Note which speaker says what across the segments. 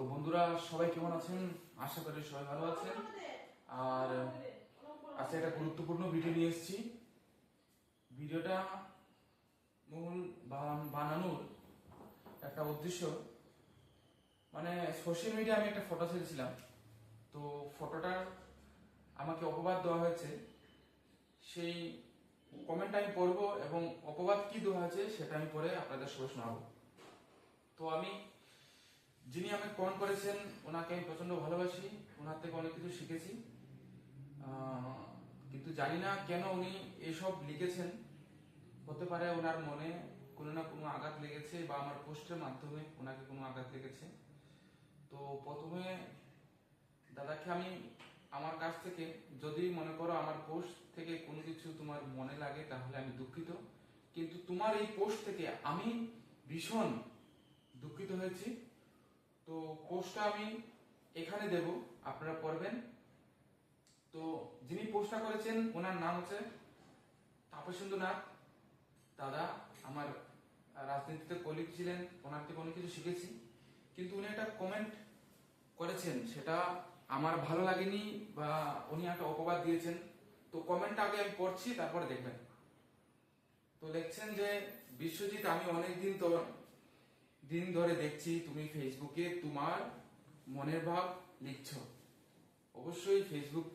Speaker 1: তো বন্ধুরা, সবাই কেমন আছেন? আশা করি সবাই ভালো আছেন। আর, আজকে একটা গুরুত্বপূর্ণ ভিডিও নিয়ে এসেছি। ভিডিওটা মূল বান- বানানোর একটা উদ্দেশ্য। মানে সোশ্যাল মিডিয়া আমি একটা ফটো ছেড়েছিলাম। তো ফটোটার আমাকে অপবাদ দেওয়া হয়েছে। সেই কমেন্ট আমি পড়ব এবং অপবাদ কি দেওয়া হয়েছে, সেটা আমি পরে আপনাদের সবাই শোনাবো। তো আমি যিনি আমাকে কমেন্ট করেছেন, ওনাকে আমি প্রচণ্ড ভালোবাসি, ওনার থেকে অনেক কিছু শিখেছি। কিন্তু জানি না কেন উনি এইসব লিখেছেন। হতে পারে ওনার মনে কোনো না কোনো আঘাত লেগেছে বা আমার পোস্টের মাধ্যমে ওনাকে কোনো আঘাত লেগেছে। তো প্রথমে দাদাকে আমি আমার কাছ থেকে, যদি মনে করো আমার পোস্ট থেকে কোনো কিছু তোমার মনে লাগে, তাহলে আমি দুঃখিত। কিন্তু তোমার এই পোস্ট থেকে আমি ভীষণ দুঃখিত হয়েছি। তো পোস্টটা আমি এখানে দেব, আপনারা পড়বেন। তো যিনি পোস্টটা করেছেন, ওনার নাম হচ্ছে তাপসেন্দু নাথ দাদা, আমার রাজনীতিতে কলিগ ছিলেন, ওনার থেকে অনেক কিছু শিখেছি। কিন্তু উনি একটা কমেন্ট করেছেন, সেটা আমার ভালো লাগেনি বা উনি একটা অপবাদ দিয়েছেন। তো কমেন্টটা আগে আমি পড়ছি, তারপরে দেখবেন। তো লিখছেন যে বিশ্বজিৎ, আমি অনেক দিন তো দিন ধরে দেখছি তুমি ফেসবুকে তোমার মনের ভাব লিখছ। অবশ্যই ফেসবুক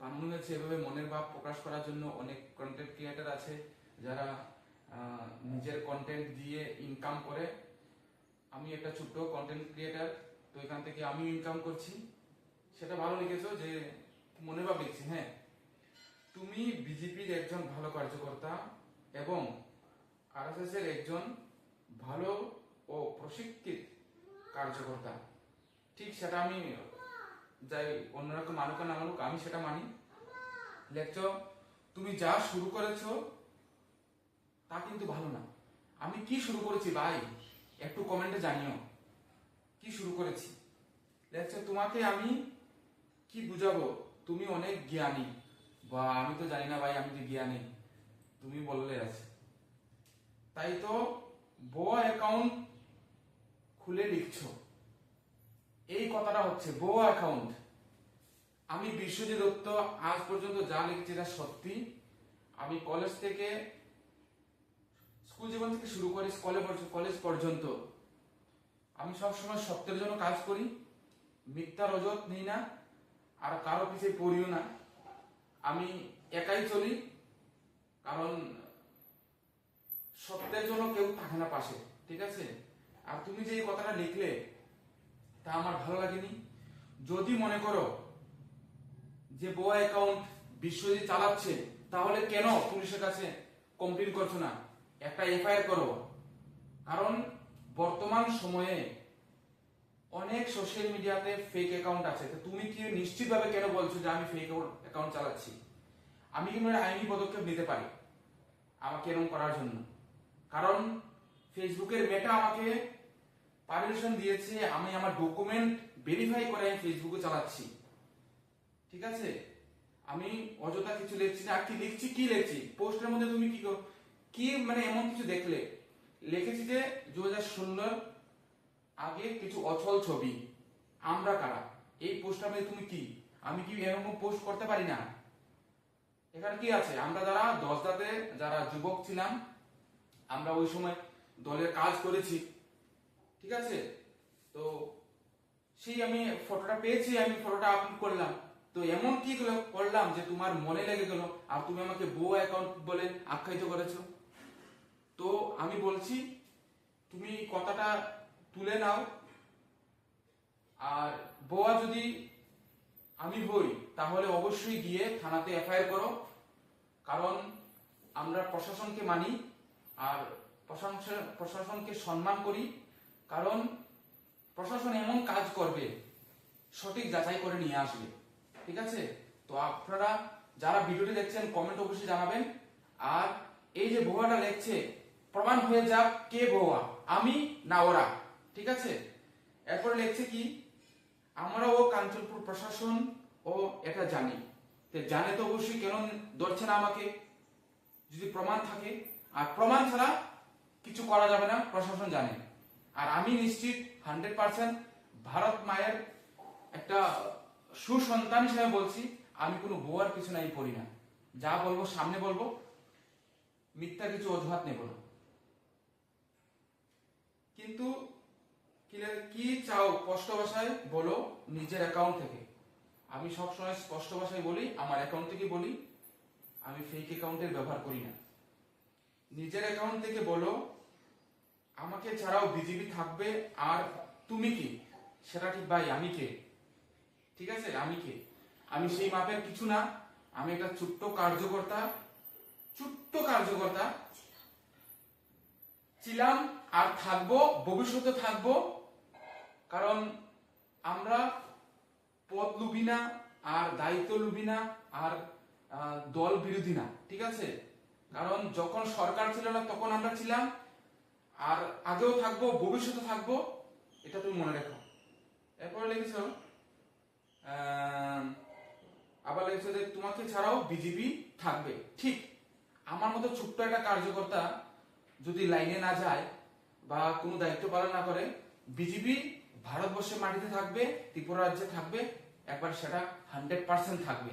Speaker 1: বানানো হয়েছে এভাবে মনের ভাব প্রকাশ করার জন্য অনেক কন্টেন্ট ক্রিয়েটার আছে যারা নিজের কন্টেন্ট দিয়ে ইনকাম করে। আমি একটা ছোট্ট কন্টেন্ট ক্রিয়েটার তো এখান থেকে আমি ইনকাম করছি। সেটা ভালো লিখেছো যে মনের ভাব লিখছি হ্যাঁ। তুমি বিজেপির একজন ভালো কার্যকর্তা এবং আরএসএস এর একজন ভালো ও প্রশিক্ষিত কার্যকর্তা। ঠিক সেটা আমি যাই অন্যরকম মানুষ না মানুক, আমি সেটা মানি। লেখছ তুমি যা শুরু করেছ, তা কিন্তু ভালো না। আমি কি শুরু করেছি ভাই? একটু কমেন্টে জানিও। কি শুরু করেছি? লেখছ তোমাকে আমি কি বুঝাবো? তুমি অনেক জ্ঞানী। বা আমি তো জানি না ভাই, আমি যে জ্ঞানী। তুমি বললে আছে। তাই তো বোয়া অ্যাকাউন্ট খুলে লিখছো। এই কথাটা হচ্ছে বোয়া অ্যাকাউন্ট আমি বিশ্বজিৎ দত্ত আজ পর্যন্ত যা লিখছি এটা সত্যি। আমি কলেজ থেকে স্কুল জীবন থেকে শুরু করে কলেজ পর্যন্ত আমি সবসময় সত্যের জন্য কাজ করি। মিথ্যার অজত নিই না আর কারও পিছিয়ে পড়িও না। আমি একাই চলি, কারণ সত্যের জন্য কেউ থাকে না পাশে, ঠিক আছে? আর তুমি যে এই কথাটা লিখলে, তা আমার ভালো লাগেনি। যদি মনে করো যে বউ অ্যাকাউন্ট বিশ্বজিৎ চালাচ্ছে, তাহলে কেন পুলিশের কাছে কমপ্লেন করছ না? একটা এফআইআর করো। কারণ বর্তমান সময়ে অনেক সোশ্যাল মিডিয়াতে ফেক অ্যাকাউন্ট আছে। তো তুমি কি নিশ্চিতভাবে কেন বলছো যে আমি ফেক অ্যাকাউন্ট চালাচ্ছি? আমি কিন্তু আইনি পদক্ষেপ নিতে পারি আমাকে এরকম করার জন্য? কারণ ফেসবুকের মেটা আমাকে পারমিশন দিয়েছে, আমি আমার ডকুমেন্ট ভেরিফাই করে আমি ফেসবুকে চালাচ্ছি। ঠিক আছে? আমি অযথা কিছু লিখছি না। আর কি লিখছি? কি লিখছি? পোস্টের মধ্যে তুমি কি কি মানে এমন কিছু দেখলে? লিখেছি যে দু হাজার ষোলোর আগে কিছু অচল ছবি। আমরা কারা? এই পোস্টটার মধ্যে তুমি কি? আমি কি এরকম পোস্ট করতে পারি না? এখানে কি আছে? আমরা যারা দশদাতে যারা যুবক ছিলাম, আমরা ওই সময় দলের কাজ করেছি। ঠিক আছে? তো সেই আমি ফটোটা পেয়েছি, আমি ফটোটা আপলোড করলাম। তো এমন কি করলাম যে তোমার মনে লেগে গেল আর তুমি আমাকে বউ অ্যাকাউন্ট বলে আখ্যায়িত করেছ। তো আমি বলছি, তুমি কথাটা তুলে নাও। আর বোয়া যদি আমি হই, তাহলে অবশ্যই গিয়ে থানাতে এফআইআর করো। কারণ আমরা প্রশাসনকে মানি আর প্রশাসন প্রশাসনকে সম্মান করি। কারণ প্রশাসন এমন কাজ করবে, সঠিক যাচাই করে নিয়ে আসবে। ঠিক আছে? তো আপনারা যারা ভিডিওটি দেখছেন কমেন্ট অবশ্যই জানাবেন। আর এই যে ভুয়াটা লেখছে প্রমাণ হয়ে যাক কে ভুয়া। আমি না ওরা। ঠিক আছে? এরপরে লেখছে কি? আমরা ও কাঞ্চনপুর প্রশাসন ও এটা জানি। জানে তো অবশ্যই, কেন ধরছে না আমাকে? যদি প্রমাণ থাকে। আর প্রমাণ ছাড়া কিছু করা যাবে না, প্রশাসন জানে। আর আমি নিশ্চিত হান্ড্রেড পার্সেন্ট ভারত মায়ের একটা সুসন্তান হিসেবে বলছি, আমি কোনো বউয়ার পিছনে আমি পড়ি না। যা বলব সামনে বলব, মিথ্যা কিছু অজুহাত নেব না। কিন্তু কি চাও স্পষ্ট ভাষায় বলো নিজের অ্যাকাউন্ট থেকে। আমি সবসময় স্পষ্ট ভাষায় বলি, আমার অ্যাকাউন্ট থেকে বলি, আমি ফেক অ্যাকাউন্টের ব্যবহার করি না। নিজের অ্যাকাউন্ট থেকে বলো আমাকে ছাড়াও বিজিবি থাকবে আর তুমি কি? সেটা ঠিক ভাই, আমি কে? ঠিক আছে, আমি কে? আমি সেই মাপের কিছু না। আমি একটা ছোট্ট কার্যকর্তা ছোট্ট কার্যকর্তা। ছিলাম আর থাকব, ভবিষ্যতে থাকব। কারণ আমরা পদ লুবি না, আর দায়িত্ব লুবি না, আর দল বিরোধী না। ঠিক আছে? কারণ যখন সরকার ছিল না, তখন আমরা ছিলাম আর আগেও থাকব, ভবিষ্যতে থাকব, এটা তুমি মনে রেখো। এরপরে লিখেছ আবার লিখেছো যে তোমাকে ছাড়াও বিজেপি থাকবে। ঠিক, আমার মতো ছোট্ট একটা কার্যকর্তা যদি লাইনে না যায় বা কোনো দায়িত্ব পালন না করে, বিজেপি ভারতবর্ষের মাটিতে থাকবে, ত্রিপুরা রাজ্যে থাকবে, একবার সেটা হান্ড্রেড পার্সেন্ট থাকবে।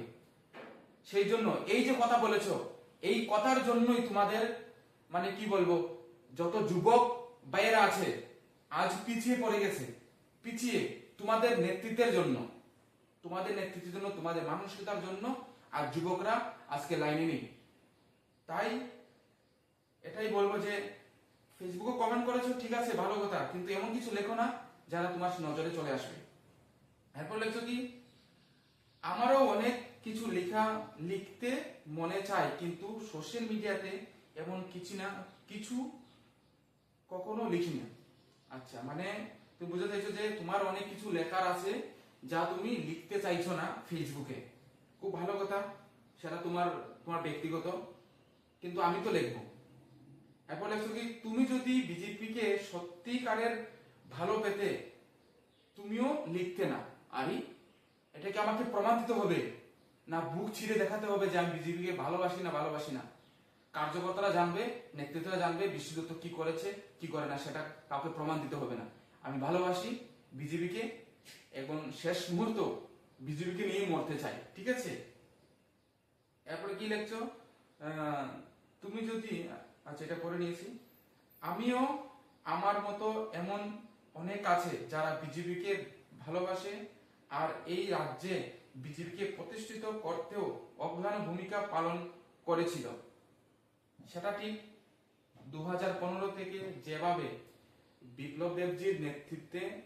Speaker 1: সেই জন্য এই যে কথা বলেছ, এই কথার জন্যই তোমাদের মানে কি বলব যত যুবক বাইরা আছে, আজ পিছিয়ে পড়ে গেছে। পিছিয়ে তোমাদের নেতৃত্বের জন্য, তোমাদের নেতৃত্বের জন্য, তোমাদের মানসিকতার জন্য আর যুবকরা আজকে লাইনে নেই। তাই এটাই বলব যে ফেসবুকে কমেন্ট করেছ, ঠিক আছে, ভালো কথা, কিন্তু এমন কিছু লেখো না যারা তোমার নজরে চলে আসবে। এরপর লেখছো কি, আমারও অনেক কিছু লেখা, লিখতে মনে চায়, কিন্তু সোশ্যাল মিডিয়াতে এমন কিছু না, কিছু কখনো লিখি না আচ্ছা মানে তুমি বুঝতে চাইছো যে তোমার অনেক কিছু লেখার আছে যা তুমি লিখতে চাইছো না ফেসবুকে খুব ভালো কথা, সেটা তোমার তোমার ব্যক্তিগত, কিন্তু আমি তো লিখব। এরপর লেখছো কি, তুমি যদি বিজেপিকে সত্যিকারের ভালো পেতে তুমিও লিখতে না। আরে এটাকে আমাকে প্রমাণ দিতে হবে? না বুক ছিঁড়ে দেখাতে হবে যে আমি বিজেপিকে ভালোবাসি না ভালোবাসি না? কার্যকর্তারা জানবে, নেতৃত্বরা জানবে বিশ্বদত্ত কি করেছে, কি করে না, সেটা কাউকে প্রমাণ দিতে হবে না। আমি ভালোবাসি বিজেপিকে, এবং শেষ মুহূর্ত বিজেপিকে নিয়ে মরতে চাই, ঠিক আছে? এরপরে কি লিখছো? তুমি যদি আচ্ছা এটা করে নিয়েছি। আমিও আমার মতো এমন অনেক আছে যারা বিজেপিকে ভালোবাসে, আর এই রাজ্যে বিজেপিকে প্রতিষ্ঠিত করতেও অগ্রণী ভূমিকা পালন করেছিল। সেটা ঠিক দু হাজার পনেরো থেকে যেভাবে বিপ্লব দেবজির নেতৃত্বে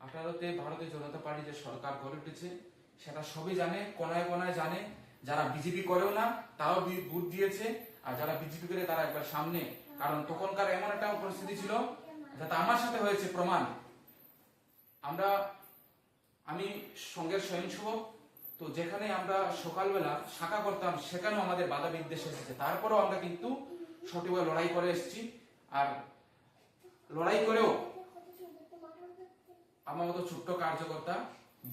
Speaker 1: আঠারোতে ভারতীয় জনতা পার্টি যে সরকার গড়ে উঠেছে, সেটা সবই জানে, কোনায় কোনায় জানে। যারা বিজেপি করেও না, তারাও বি- ভোট দিয়েছে। আর যারা বিজেপি করে তারা একবার সামনে। কারণ তখনকার এমন একটা পরিস্থিতি ছিল যাতে আমার সাথে হয়েছে প্রমাণ। আমরা, আমি সঙ্গের স্বয়ংসেবক তো যেখানে আমরা সকালবেলা শাখা করতাম, সেখানেও আমাদের বাধা বিদ্বেষ এসেছে। তারপরেও আমরা কিন্তু সঠিকভাবে লড়াই করে এসেছি। আর লড়াই করেও আমার মতো ছোট্ট কার্যকর্তা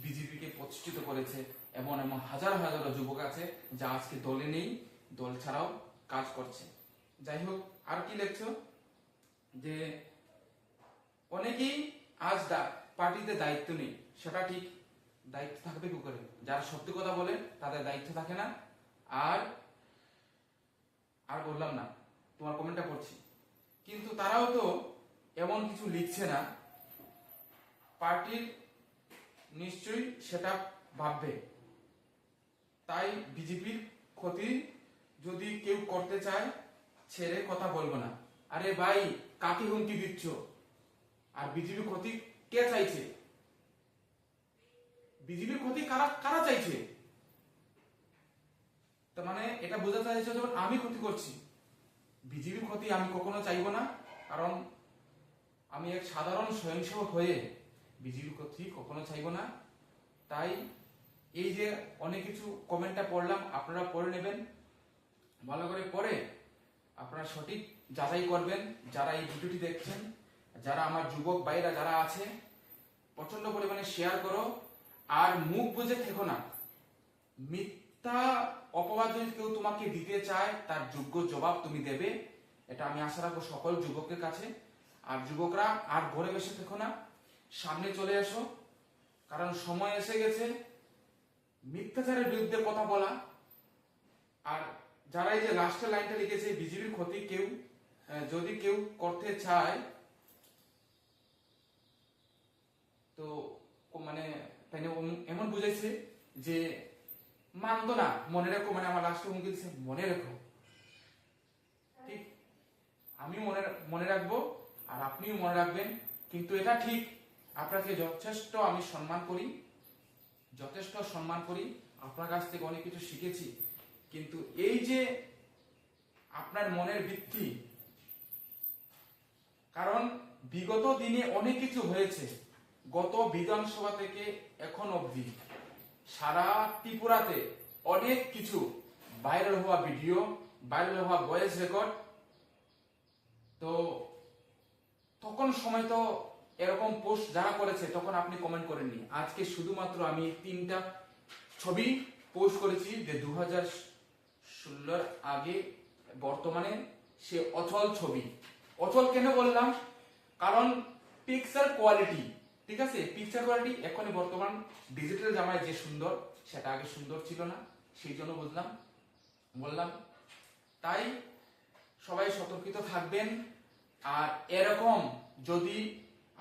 Speaker 1: বিজেপিকে প্রতিষ্ঠিত করেছে এমন এমন হাজার হাজার যুবক আছে যা আজকে দলে নেই, দল ছাড়াও কাজ করছে। যাই হোক, আর কি লেখছো? যে অনেকেই আজ পার্টিতে দায়িত্ব নেই, সেটা ঠিক। দায়িত্ব থাকবে কি করে? যারা সত্যি কথা বলে, তাদের দায়িত্ব থাকে না। আর আর বললাম না, তোমার কমেন্টটা পড়ছি। কিন্তু তারাও তো এমন কিছু লিখছে না। পার্টির নিশ্চয়ই সেটা ভাববে। তাই বিজেপির ক্ষতি যদি কেউ করতে চায়, ছেড়ে কথা বলব না। আরে ভাই, কাকে হুমকি দিচ্ছ? আর বিজেপি ক্ষতি কে চাইছে? বিজেপির ক্ষতি কারা কারা চাইছে? তার মানে এটা বোঝাতে চাইছে যখন আমি ক্ষতি করছি, বিজেপির ক্ষতি আমি কখনো চাইব না, কারণ আমি এক সাধারণ স্বয়ংসেবক হয়ে বিজেপির ক্ষতি কখনো চাইব না। তাই এই যে অনেক কিছু কমেন্টটা পড়লাম, আপনারা পড়ে নেবেন। ভালো করে পড়ে আপনারা সঠিক যাচাই করবেন, যারা এই ভিডিওটি দেখছেন, যারা আমার যুবক ভাইরা, যারা আছে প্রচণ্ড পরিমাণে শেয়ার করো। আর মুখ বুঝে থেকো না। মিথ্যা অপবাদ যদি কেউ তোমাকে দিতে চায়, তার যোগ্য জবাব তুমি দেবে। এটা আমি আশা রাখব সকল যুবকের কাছে। আর যুবকরা, আর ঘরে বসে থেকো না। সামনে চলে এসো। কারণ সময় এসে গেছে। মিথ্যাচারের বিরুদ্ধে কথা বলা। আর যারা এই যে লাস্টের লাইনটা লিখেছে বিজেপির ক্ষতি কেউ যদি কেউ করতে চায়, তো মানে তাই এমন বুঝাইছে যে মানতো না, মনে রেখো মানে আমার লাস্টে হুমকি দিচ্ছে মনে রেখো। ঠিক, আমি মনে মনে রাখব, আর আপনিও মনে রাখবেন, কিন্তু এটা ঠিক। আপনাকে যথেষ্ট আমি সম্মান করি, যথেষ্ট সম্মান করি, আপনার কাছ থেকে অনেক কিছু শিখেছি, কিন্তু এই যে আপনার মনের বৃত্তি, কারণ বিগত দিনে অনেক কিছু হয়েছে গত বিধানসভা থেকে এখন অবধি সারা ত্রিপুরাতে অনেক কিছু ভাইরাল হওয়া ভিডিও, ভাইরাল হওয়া ভয়েস রেকর্ড তো তখন সময় তো এরকম পোস্ট যারা করেছে, তখন আপনি কমেন্ট করেননি। আজকে শুধুমাত্র আমি তিনটা ছবি পোস্ট করেছি যে দু হাজার ষোলোর আগে বর্তমানে সে অচল ছবি। অচল কেন বললাম? কারণ পিকচার কোয়ালিটি ঠিক আছে? পিকচার কোয়ালিটি এখনই বর্তমান ডিজিটাল জামায় যে সুন্দর, সেটা আগে সুন্দর ছিল না, সেই জন্য বুঝলাম বললাম, তাই সবাই সতর্কিত থাকবেন। আর এরকম যদি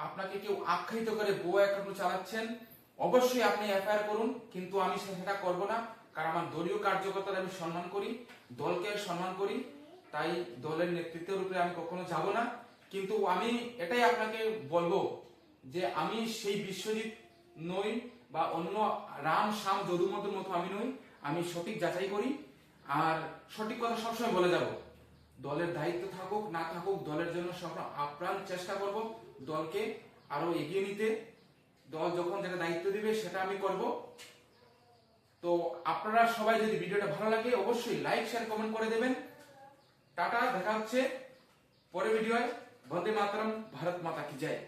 Speaker 1: আপনাকে কেউ আখ্যায়িত করে বউ অ্যাকাউন্ট চালাচ্ছেন, অবশ্যই আপনি এফআইআর করুন, কিন্তু আমি সেটা করব না, কারণ আমার দলীয় কার্যকর্তার আমি সম্মান করি, দলকে সম্মান করি, তাই দলের নেতৃত্বের উপরে আমি কখনো যাব না। কিন্তু আমি এটাই আপনাকে বলব যে আমি সেই বিশ্বজিৎ নই বা অন্য রাম শ্যাম যদুমতের মতো আমি নই। আমি সঠিক যাচাই করি আর সঠিক কথা সবসময় বলে যাব। দলের দায়িত্ব থাকুক, না থাকুক, দলের জন্য সব আপ্রাণ চেষ্টা করব দলকে আরও এগিয়ে নিতে। দল যখন যেটা দায়িত্ব দিবে সেটা আমি করব। তো আপনারা সবাই যদি ভিডিওটা ভালো লাগে অবশ্যই লাইক শেয়ার কমেন্ট করে দেবেন। টাটা, দেখা হচ্ছে পরের ভিডিওয়। বন্দে মাতরম, ভারত মাতা কি জয়।